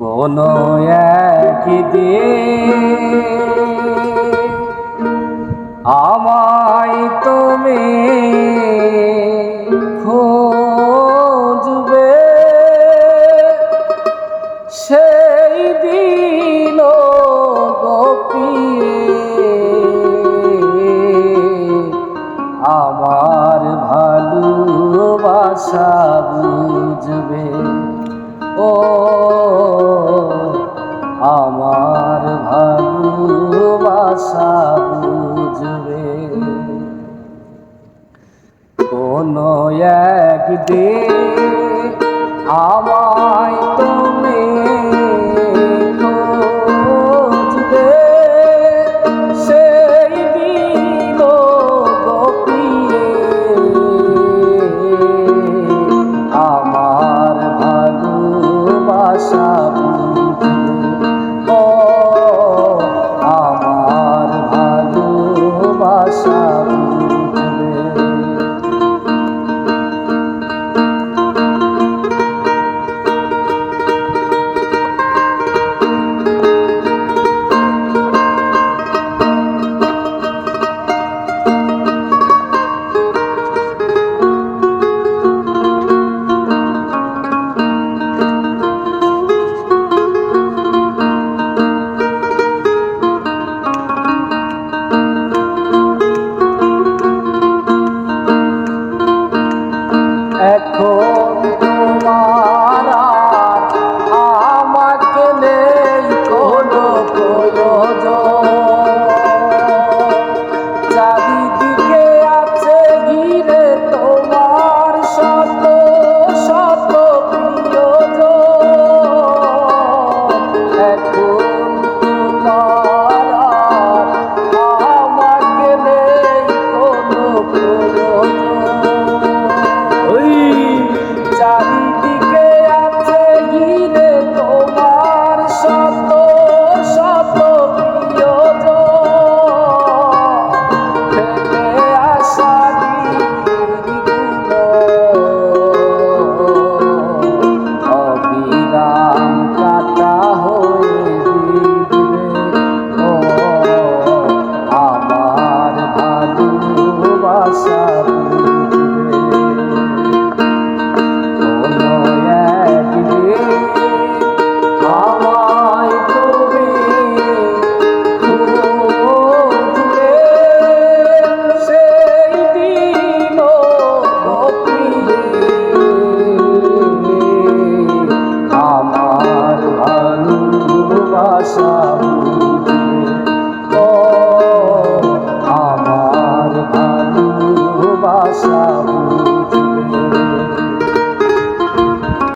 কোন একদি আমায় তুমি খোঁজবে। সেই দিন গোপিয়ে আমার ভালোবাসা বুঝবে। ও দে আমায় তুমি খুঁজবে সেই দিল গোপিয়ে আমার ভালোবাসা আমার ভালোবাসা Oh. Warsaw.